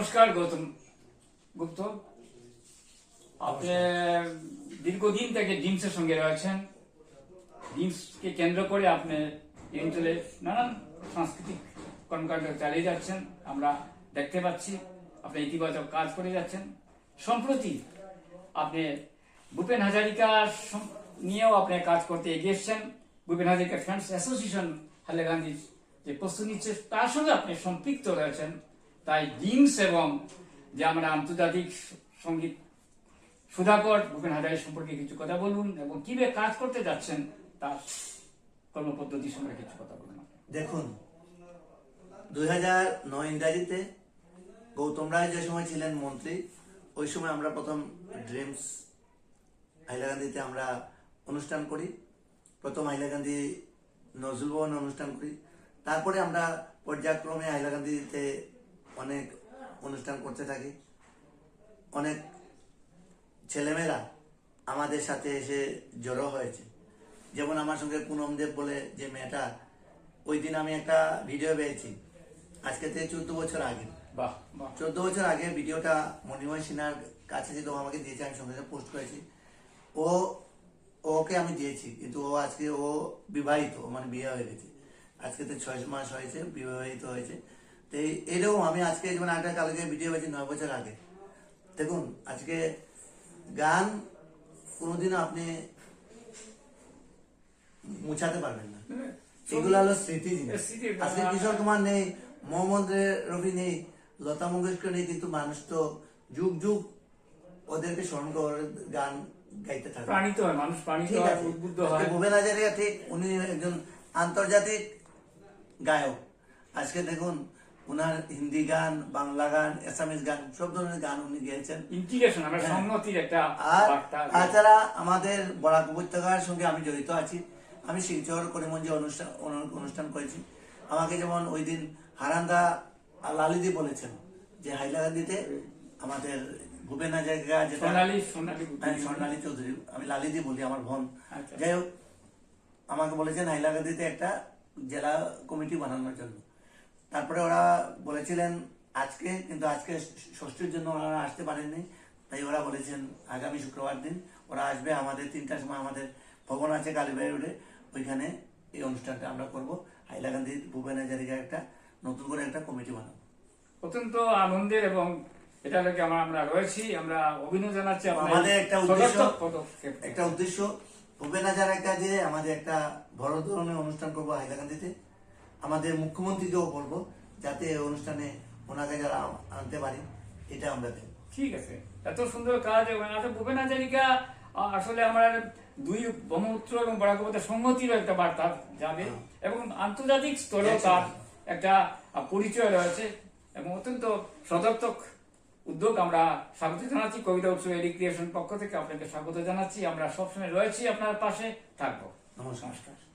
নমস্কার, গৌতম গুপ্ত। আপনি দীর্ঘদিন থেকে ডিমসের সঙ্গে রয়েছেন। ডিমসকে কেন্দ্র করে আপনি এই অঞ্চলে নানান সাংস্কৃতিক কর্মকাণ্ড চালিয়ে যাচ্ছেন। আমরা দেখতে পাচ্ছি, আপনি ইতিবাচক কাজ করে যাচ্ছেন। সম্প্রতি আপনি ভূপেন হাজারিকা নিয়েও আপনি কাজ করতে এগিয়ে এসছেন। ভূপেন হাজারিকা ফ্রেন্ডস অ্যাসোসিয়েশন হাইলাকান্দির যে প্রস্তুতি নিচ্ছে, তার সঙ্গে আপনি সম্পৃক্ত রয়েছেন। তাই ডিমস এবং যে আমরা আন্তর্জাতিক সংগীত সুধাকর ভূপেন হাজারি সম্পর্কে কিছু কথা বলুন এবং কীভাবে কাজ করতে যাচ্ছেন তার কর্মপদ্ধতি সম্পর্কে কিছু কথা বলুন দেখুন, দুই হাজার নয় ইংরাজিতে গৌতম রায় যে সময় ছিলেন মন্ত্রী, ওই সময় আমরা প্রথম ড্রিমস হাইলাকান্দিতে আমরা অনুষ্ঠান করি। প্রথম হাইলাকান্দি নজরুল ভবনে অনুষ্ঠান করি। তারপরে আমরা পর্যায়ক্রমে হাইলাকান্দিতে অনেক অনুষ্ঠান করতে থাকি। অনেক ছেলেমেয়েরা আমাদের সাথে এসে জড়ো হয়েছে। যেমন আমার সঙ্গে পুনম দেব বলে যে মেয়েটা ওই দিন আমি একটা ভিডিও পেয়েছি। আজকে থেকে চোদ্দ বছর আগে। চোদ্দ বছর আগে ভিডিওটা মণিময় সিনহার কাছে ও আমাকে দিয়েছে আমি সঙ্গে সঙ্গে পোস্ট করেছি। ও ওকে আমি দিয়েছি কিন্তু ও আজকে ও বিবাহিত মানে বিয়ে হয়ে গেছে। আজকে তো ছয় মাস হয়েছে বিবাহিত হয়েছে। তো এরকম আমি আজকে যেমন একটা কালকে ভিডিও পেয়েছি নয় বছর আগে। দেখুন আজকে গান কোনোদিনও আপনি মুছাতে পারবেন না। এগুলো হলো স্মৃতি জিনিস। আজকে কিশোর কুমার নেই মোহাম্মদ নেই লতা মঙ্গেশকর নেই কিন্তু মানুষ তো যুগ যুগ ওদেরকে স্মরণ করে গান গাইতে থাকে। প্রাণিত হয় মানুষ প্রাণিত হয় উদ্বুদ্ধ হয়। ভূপেন হাজারিকা ঠিক উনি একজন আন্তর্জাতিক গায়ক। আজকে দেখুন উনার হিন্দি গান বাংলা গান এসামিস গান সব ধরনের গান উনি গেয়েছেন। ইন্টিগ্রেশন আমরা হ্যাঁ। সংহতির একটা আর তাছাড়া আমাদের বরাক উপত্যকার সঙ্গে আমি জড়িত আছি। আমি শিলচর করিমগঞ্জে অনুষ্ঠান অনুষ্ঠান করেছি। আমাকে যেমন ওই দিন হারান্দা লালিদি বলেছেন যে হাইলাকান্দিতে আমাদের ভূপেন হাজারিকা যেটা সোনালী সোনালী হ্যাঁ, স্বর্ণালী চৌধুরী। আমি লালিদি বলি আমার বোন। আচ্ছা। যাই হোক আমাকে বলেছেন হাইলাকান্দিতে একটা জেলা কমিটি বানানোর জন্য। তারপরে ওরা বলেছিলেন আজকে কিন্তু আজকে ষষ্ঠীর জন্য ওরা আসতে পারেননি। তাই ওরা বলেছেন আগামী শুক্রবার দিন ওরা আসবে আমাদের তিনটার সময় আমাদের ভবন আছে কালীবাড়ি রোডে। ওইখানে এই অনুষ্ঠানটা আমরা করব। হাইলাকান্দি ভূপেন হাজারিকা একটা নতুন করে একটা কমিটি বানাবো। অত্যন্ত আনন্দের এবং এটা লোকে আমরা আমরা রয়েছি। আমরা অভিনয় জানাচ্ছি আমাদের একটা উদ্দেশ্য একটা উদ্দেশ্য ভূপেন হাজারিকা যে আমাদের একটা বড় ধরনের অনুষ্ঠান করব হাইলাকান্দিতে। আমাদের মুখ্যমন্ত্রীকেও বলব যাতে অনুষ্ঠানে ওনাকে যারা আনতে পারি এটা আমরা দেব। ঠিক আছে। এত সুন্দর কাজ ভূপেন হাজারিকা আসলে আমার দুই ব্রহ্মপুত্র এবং বরাকপথের সংহতির একটা বার্তা যাবে। হ্যাঁ। এবং আন্তর্জাতিক স্তরেও তার একটা পরিচয় রয়েছে এবং অত্যন্ত সদর্থক উদ্যোগ আমরা স্বাগত জানাচ্ছি। কবিতা উৎসব এডুকেশন পক্ষ থেকে আপনাকে স্বাগত জানাচ্ছি। আমরা সবসময় রয়েছি আপনার পাশে থাকব। নমস্কার।